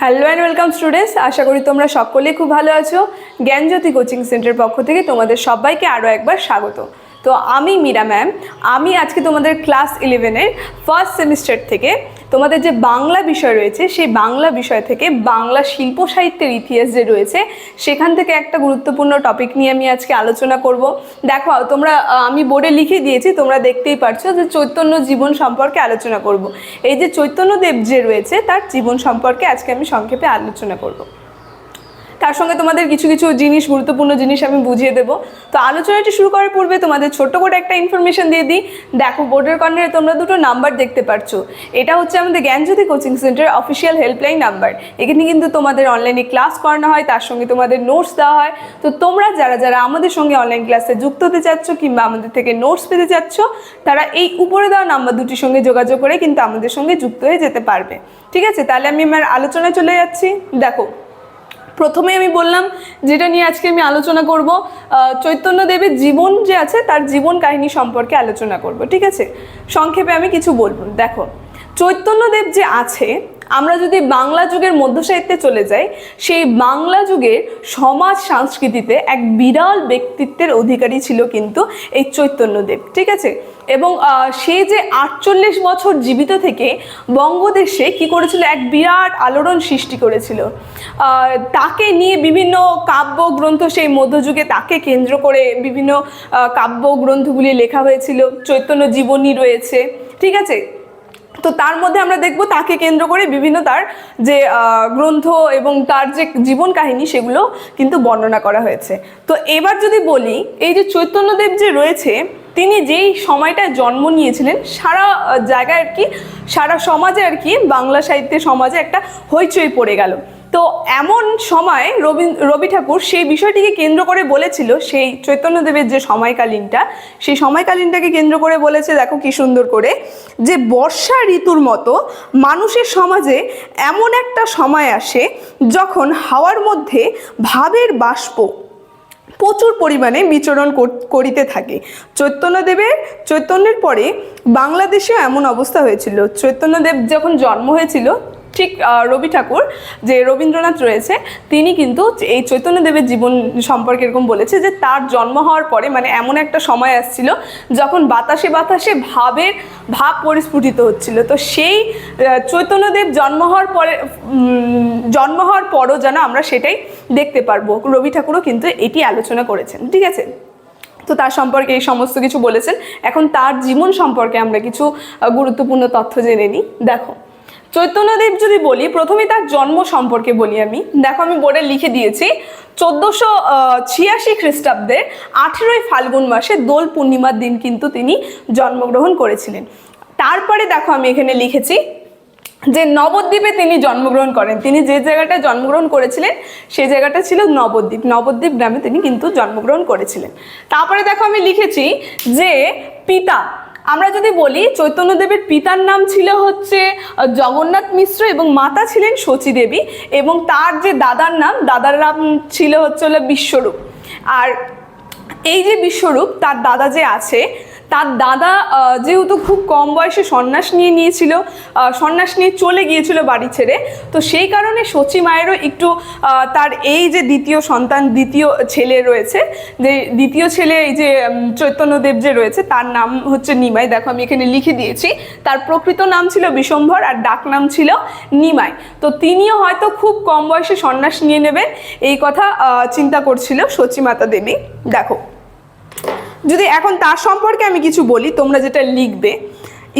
Hello and welcome students আশা করি তোমরা সকলেই খুব ভালো আছো। জ্ঞানজ্যোতি কোচিং সেন্টার পক্ষ থেকে তোমাদের সবাইকে আরও একবার স্বাগত। তো আমি মীরা ম্যাম আমি আজকে তোমাদের ক্লাস ইলেভেনের ফার্স্ট সেমিস্টার থেকে তোমাদের যে বাংলা বিষয় রয়েছে, সেই বাংলা বিষয় থেকে বাংলা শিল্প সাহিত্যের ইতিহাস যে রয়েছে, সেখান থেকে একটা গুরুত্বপূর্ণ টপিক নিয়ে আমি আজকে আলোচনা করব। দেখো, তোমরা আমি বোর্ডে লিখে দিয়েছি, তোমরা দেখতেই পারছ যে চৈতন্য জীবন সম্পর্কে আলোচনা করব। এই যে চৈতন্যদেব যে রয়েছে, তার জীবন সম্পর্কে আজকে আমি সংক্ষেপে আলোচনা করব। তার সঙ্গে তোমাদের কিছু কিছু জিনিস, গুরুত্বপূর্ণ জিনিস আমি বুঝিয়ে দেবো। তো আলোচনাটি শুরু করার পূর্বে তোমাদের ছোট্ট করে একটা ইনফরমেশন দিয়ে দিই। দেখো, বোর্ডের কর্নারে তোমরা দুটো নাম্বার দেখতে পারছ। এটা হচ্ছে আমাদের Gyanjyoti coaching centre official helpline number এখানে কিন্তু তোমাদের অনলাইনে ক্লাস করানো হয়, তার সঙ্গে তোমাদের নোটস দেওয়া হয়। তো তোমরা যারা যারা আমাদের সঙ্গে অনলাইন ক্লাসে যুক্ত হতে চাচ্ছ কিংবা আমাদের থেকে নোটস পেতে চাচ্ছ, তারা এই উপরে দেওয়া নাম্বার দুটির সঙ্গে যোগাযোগ করে কিন্তু আমাদের সঙ্গে যুক্ত হয়ে যেতে পারবে। ঠিক আছে? তাহলে আমি আমার আলোচনায় চলে যাচ্ছি। দেখো প্রথমে আমি বললাম, যেটা নিয়ে আজকে আমি আলোচনা করব চৈতন্য দেবের জীবন যে আছে, তার জীবন কাহিনী সম্পর্কে আলোচনা করব, ঠিক আছে? সংক্ষেপে আমি কিছু বলব। দেখো চৈতন্যদেব যে আছে আমরা যদি বাংলা যুগের মধ্য সাহিত্যে চলে যাই সেই বাংলা যুগের সমাজ সংস্কৃতিতে এক বিরাল ব্যক্তিত্বের অধিকারী ছিল কিন্তু এই চৈতন্যদেব ঠিক আছে? এবং সে যে আটচল্লিশ বছর জীবিত থেকে বঙ্গদেশে কি করেছিল? এক বিরাট আলোড়ন সৃষ্টি করেছিল। তাকে নিয়ে বিভিন্ন কাব্য গ্রন্থ সেই মধ্যযুগে তাকে কেন্দ্র করে বিভিন্ন আহ, কাব্য গ্রন্থগুলি লেখা হয়েছিল। চৈতন্য জীবনী রয়েছে ঠিক আছে? তো তার মধ্যে আমরা দেখব তাকে কেন্দ্র করে বিভিন্ন তার যে গ্রন্থ এবং তার যে জীবন কাহিনী সেগুলো কিন্তু বর্ণনা করা হয়েছে। তো এবার যদি বলি, এই যে চৈতন্যদেব যে রয়েছে, তিনি যেই সময়টায় জন্ম নিয়েছিলেন, সারা জায়গায় আর কি, সারা সমাজে আর কি, বাংলা সাহিত্যের সমাজে একটা হইচই পড়ে গেল। তো এমন সময় রবি রবি ঠাকুর সেই বিষয়টিকে কেন্দ্র করে বলেছিল, সেই চৈতন্যদেবের যে সময়কালীনটা, সেই সময়কালীনটাকে কেন্দ্র করে বলেছে, দেখো কি সুন্দর করে, যে বর্ষা ঋতুর মতো মানুষের সমাজে এমন একটা সময় আসে যখন হাওয়ার মধ্যে ভাবের বাষ্প প্রচুর পরিমাণে বিচরণ কর- করিতে থাকে। চৈতন্যদেবের চৈতন্যের পরে বাংলাদেশেও এমন অবস্থা হয়েছিল। চৈতন্যদেব যখন জন্ম হয়েছিল ঠিক রবি ঠাকুর, যে রবীন্দ্রনাথ রয়েছে, তিনি কিন্তু এই চৈতন্যদেবের জীবন সম্পর্কে এরকম বলেছে যে তার জন্ম হওয়ার পরে মানে এমন একটা সময় আসছিল যখন বাতাসে বাতাসে ভাবের ভাব পরিস্ফুটিত হচ্ছিল। তো সেই চৈতন্যদেব জন্ম হওয়ার পরে জন্ম হওয়ার পরও যেন আমরা সেটাই দেখতে পারব। রবি ঠাকুরও কিন্তু এটি আলোচনা করেছেন, ঠিক আছে? তো তার সম্পর্কে এই সমস্ত কিছু বলেছেন। এখন তার জীবন সম্পর্কে আমরা কিছু গুরুত্বপূর্ণ তথ্য জেনে নিই। দেখো চৈতন্যদেব যদি বলি প্রথমে তার জন্ম সম্পর্কে বলি আমি। দেখো, আমি বোর্ডে লিখে দিয়েছি, চোদ্দোশো ছিয়াশি খ্রিস্টাব্দের আঠেরোই ফাল্গুন মাসে দোল পূর্ণিমার দিন কিন্তু তিনি জন্মগ্রহণ করেছিলেন। তারপরে দেখো, আমি এখানে লিখেছি যে নবদ্বীপে তিনি জন্মগ্রহণ করেন। তিনি যে জায়গাটা জন্মগ্রহণ করেছিলেন, সেই জায়গাটা ছিল নবদ্বীপ। নবদ্বীপ গ্রামে তিনি কিন্তু জন্মগ্রহণ করেছিলেন। তারপরে দেখো, আমি লিখেছি যে পিতা আমরা যদি বলি চৈতন্যদেবের পিতার নাম ছিল হচ্ছে জগন্নাথ মিশ্র এবং মাতা ছিলেন শচী দেবী এবং তার যে দাদার নাম দাদার নাম ছিল হচ্ছে হলো বিশ্বরূপ। আর এই যে বিশ্বরূপ, তার দাদা যে আছে তার দাদা যেহেতু খুব কম বয়সে সন্ন্যাস নিয়ে নিয়েছিল সন্ন্যাস নিয়ে চলে গিয়েছিল বাড়ি ছেড়ে, তো সেই কারণে সচি মায়েরও একটু তার এই যে দ্বিতীয় সন্তান, দ্বিতীয় ছেলে রয়েছে, যে দ্বিতীয় ছেলে এই যে চৈতন্যদেব যে রয়েছে, তার নাম হচ্ছে নিমাই। দেখো, আমি এখানে লিখে দিয়েছি। তার প্রকৃত নাম ছিল বিশম্ভর আর ডাক নাম ছিল নিমাই। তো তিনিও হয়তো খুব কম বয়সে সন্ন্যাস নিয়ে নেবেন, এই কথা চিন্তা করছিল সচিমাতা দেবী। দেখো। যদি এখন তার সম্পর্কে আমি কিছু বলি, তোমরা যেটা লিখবে,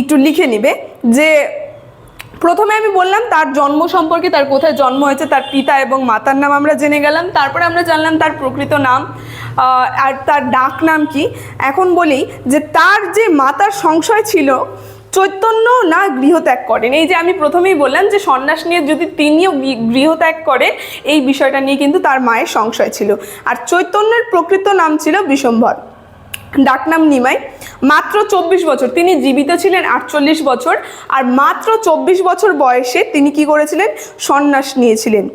একটু লিখে নিবে যে, প্রথমে আমি বললাম তার জন্ম সম্পর্কে, তার কোথায় জন্ম হয়েছে, তার পিতা এবং মাতার নাম আমরা জেনে গেলাম, তারপরে আমরা জানলাম তার প্রকৃত নাম আর তার ডাক নাম কি। এখন বলি যে তার যে মাতার সংশয় ছিল, চৈতন্য না গৃহত্যাগ করেন। এই যে আমি প্রথমেই বললাম যে সন্ন্যাস নিয়ে যদি তিনিও গৃহত্যাগ করেন এই বিষয়টা নিয়ে কিন্তু তার মায়ের সংশয় ছিল। আর চৈতন্যের প্রকৃত নাম ছিল বিশম্ভর ডাকনাম নিমাই, মাত্র চব্বিশ বছর। তিনি জীবিত ছিলেন আটচল্লিশ বছর, আর মাত্র চব্বিশ বছর বয়সে তিনি কি করেছিলেন? সন্ন্যাস নিয়েছিলেন।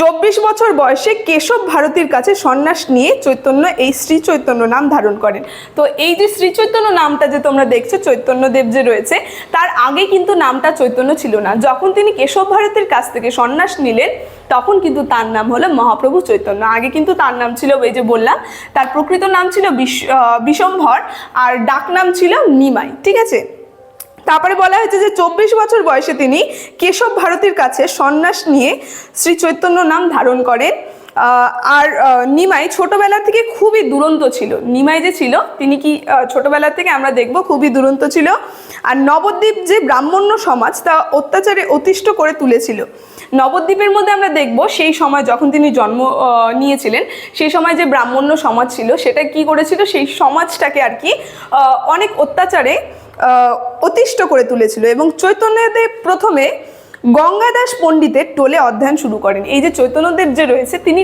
চব্বিশ বছর বয়সে কেশব ভারতীর কাছে সন্ন্যাস নিয়ে চৈতন্য এই শ্রী চৈতন্য নাম ধারণ করেন। তো এই যে শ্রী চৈতন্য নামটা যে তোমরা দেখছ চৈতন্যদেব যে রয়েছে তার আগে কিন্তু নামটা চৈতন্য ছিল না। যখন তিনি কেশব ভারতীর কাছ থেকে সন্ন্যাস নিলেন তখন কিন্তু তার নাম হলো মহাপ্রভু চৈতন্য। আগে কিন্তু তার নাম ছিল ওই যে বললাম তার প্রকৃত নাম ছিল বিশ- আহ, বিশম্ভর আর ডাক নাম ছিল নিমাই। ঠিক আছে? তারপরে বলা হয়েছে যে চব্বিশ বছর বয়সে তিনি কেশব ভারতীর কাছে সন্ন্যাস নিয়ে শ্রী চৈতন্য নাম ধারণ করেন। আর নিমাই ছোটবেলা থেকে খুবই দুরন্ত ছিল। নিমাই যে ছিল, তিনি কি ছোটবেলা থেকে আমরা দেখব খুবই দুরন্ত ছিল। আর নবদ্বীপ যে ব্রাহ্মণ্য সমাজ, তা অত্যাচারে অতিষ্ঠ করে তুলেছিল। নবদ্বীপের মধ্যে আমরা দেখব সেই সময় যখন তিনি জন্ম নিয়েছিলেন, সেই সময় যে ব্রাহ্মণ্য সমাজ ছিল, সেটা কি করেছিল? সেই সমাজটাকে আর কি অনেক অত্যাচারে অতিষ্ঠ করে তুলেছিল এবং চৈতন্যদেব প্রথমে গঙ্গাদাস পণ্ডিতের টোলে অধ্যয়ন শুরু করেন। এই যে চৈতন্যদেব যে রয়েছে, তিনি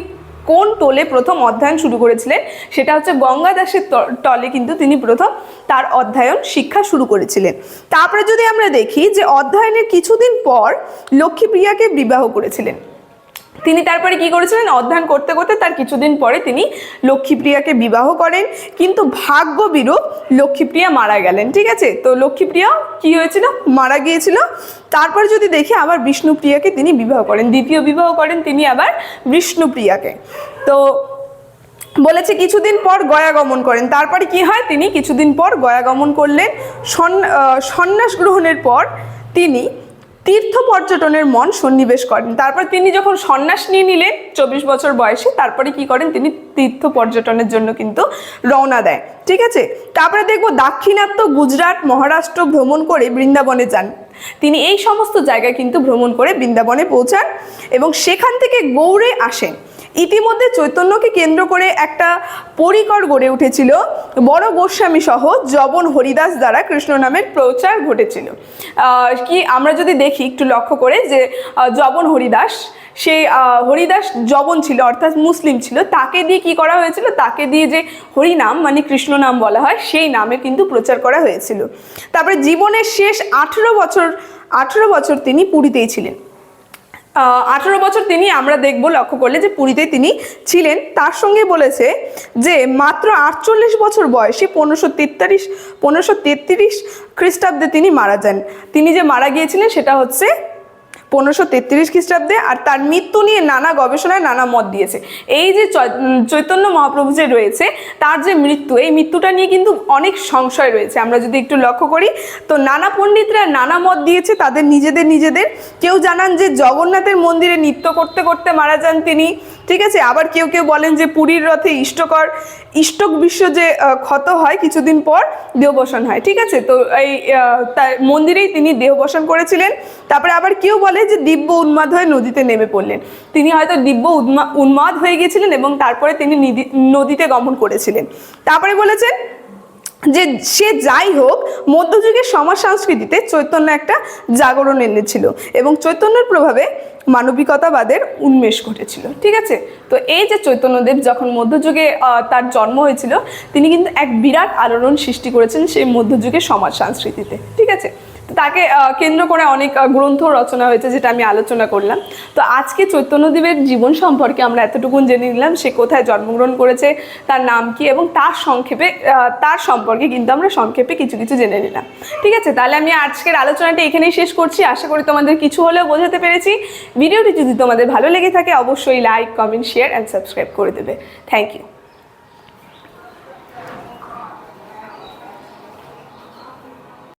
কোন টোলে প্রথম অধ্যয়ন শুরু করেছিলেন? সেটা হচ্ছে গঙ্গাদাসের টলে কিন্তু তিনি প্রথম তার অধ্যয়ন শিক্ষা শুরু করেছিলেন। তারপরে যদি আমরা দেখি যে অধ্যয়নের কিছুদিন পর লক্ষ্মীপ্রিয়াকে বিবাহ করেছিলেন। তিনি তারপরে কি করেছিলেন? অধ্যয়ন করতে করতে তার কিছুদিন পরে তিনি লক্ষ্মীপ্রিয়াকে বিবাহ করেন। কিন্তু ভাগ্য বিরূপ লক্ষ্মীপ্রিয়া মারা গেলেন, ঠিক আছে? তো লক্ষ্মীপ্রিয়া কি হয়েছিল? মারা গিয়েছিল। তারপর যদি দেখি আবার বিষ্ণুপ্রিয়াকে তিনি বিবাহ করেন, দ্বিতীয় বিবাহ করেন তিনি আবার বিষ্ণুপ্রিয়াকে। তো বলেছে কিছুদিন পর গয়া গমন করেন। তারপরে কি হয়? তিনি কিছুদিন পর গয়া গমন করলেন। সন- সন্ন্যাস গ্রহণের পর তিনি তীর্থ পর্যটনের মন সন্নিবেশ করেন। তারপর তিনি যখন সন্ন্যাস নিয়ে নিলেন, চব্বিশ বছর বয়সে, তারপরে কি করেন, তিনি তীর্থ পর্যটনের জন্য কিন্তু রওনা দেয় ঠিক আছে? তারপরে দেখব দাক্ষিণাত্য গুজরাট মহারাষ্ট্র ভ্রমণ করে বৃন্দাবনে যান। তিনি এই সমস্ত জায়গায় কিন্তু ভ্রমণ করে বৃন্দাবনে পৌঁছান এবং সেখান থেকে গৌড়ে আসেন। ইতিমধ্যে চৈতন্যকে কেন্দ্র করে একটা পরিকর গড়ে উঠেছিল। বড় গোস্বামী সহ জবন হরিদাস দ্বারা কৃষ্ণ নামের প্রচার ঘটেছিল। কি আমরা যদি দেখি একটু লক্ষ্য করে যে জবন হরিদাস সেই হরিদাস জবন ছিল, অর্থাৎ মুসলিম ছিল, তাকে দিয়ে কি করা হয়েছিল? তাকে দিয়ে যে হরিনাম মানে কৃষ্ণ নাম বলা হয়, সেই নামে কিন্তু প্রচার করা হয়েছিল। তারপরে জীবনের শেষ আঠেরো বছর আঠেরো বছর তিনি পুরীতেই ছিলেন। আঠেরো বছর তিনি আমরা দেখব, লক্ষ্য করলে যে পুরীতে তিনি ছিলেন। তার সঙ্গে বলেছে যে, মাত্র আটচল্লিশ বছর বয়সে পনেরোশো তেত্রিশ পনেরোশো তেত্রিশ খ্রিস্টাব্দে তিনি মারা যান। তিনি যে মারা গিয়েছিলেন সেটা হচ্ছে পনেরোশো তেত্রিশ খ্রিস্টাব্দে আর তার মৃত্যু নিয়ে নানা গবেষণায় নানা মত দিয়েছে। এই যে চৈতন্য মহাপ্রভু যে রয়েছে, তার যে মৃত্যু, এই মৃত্যুটা নিয়ে কিন্তু অনেক সংশয় রয়েছে। আমরা যদি একটু লক্ষ্য করি, তো নানা পণ্ডিতরা নানা মত দিয়েছে তাদের নিজেদের নিজেদের। কেউ জানান যে জগন্নাথের মন্দিরে নৃত্য করতে করতে মারা যান তিনি। ঠিক আছে? আবার কেউ কেউ বলেন যে পুরীর রথে ইষ্টকর, ইষ্টক বিশ্ব যে ক্ষত হয়, কিছুদিন পর দেহবসন হয়। ঠিক আছে? তো এই মন্দিরেই তিনি দেহবসন করেছিলেন। তারপরে আবার কেউ বলে যে দিব্য উন্মাদ হয়ে নদীতে নেমে পড়লেন। তিনি হয়তো দিব্য উন্মা- উন্মাদ হয়ে গিয়েছিলেন এবং তারপরে তিনি নদীতে গমন করেছিলেন। তারপরে বলেছেন যে সে যাই হোক মধ্যযুগের সমাজ সংস্কৃতিতে চৈতন্য একটা জাগরণ এনেছিল এবং চৈতন্যের প্রভাবে মানবিকতাবাদের উন্মেষ ঘটেছিল। ঠিক আছে? তো এই যে চৈতন্যদেব যখন মধ্যযুগে তার জন্ম হয়েছিল, তিনি কিন্তু এক বিরাট আলোড়ন সৃষ্টি করেছেন সেই মধ্যযুগের সমাজ সংস্কৃতিতে ঠিক আছে? তাকে কেন্দ্র করে অনেক গ্রন্থ রচনা হয়েছে যেটা আমি আলোচনা করলাম। তো আজকে চৈতন্যদেবের জীবন সম্পর্কে আমরা এতটুকুন জেনে নিলাম, সে কোথায় জন্মগ্রহণ করেছে, তার নাম কি এবং তার সংক্ষেপে তার সম্পর্কে কিন্তু আমরা সংক্ষেপে কিছু কিছু জেনে নিলাম। ঠিক আছে, তাহলে আমি আজকের আলোচনাটা এখানেই শেষ করছি। আশা করি তোমাদের কিছু হলেও বোঝাতে পেরেছি। ভিডিওটি যদি তোমাদের ভালো লেগে থাকে, অবশ্যই like, comment, share and subscribe করে দেবে। Thank you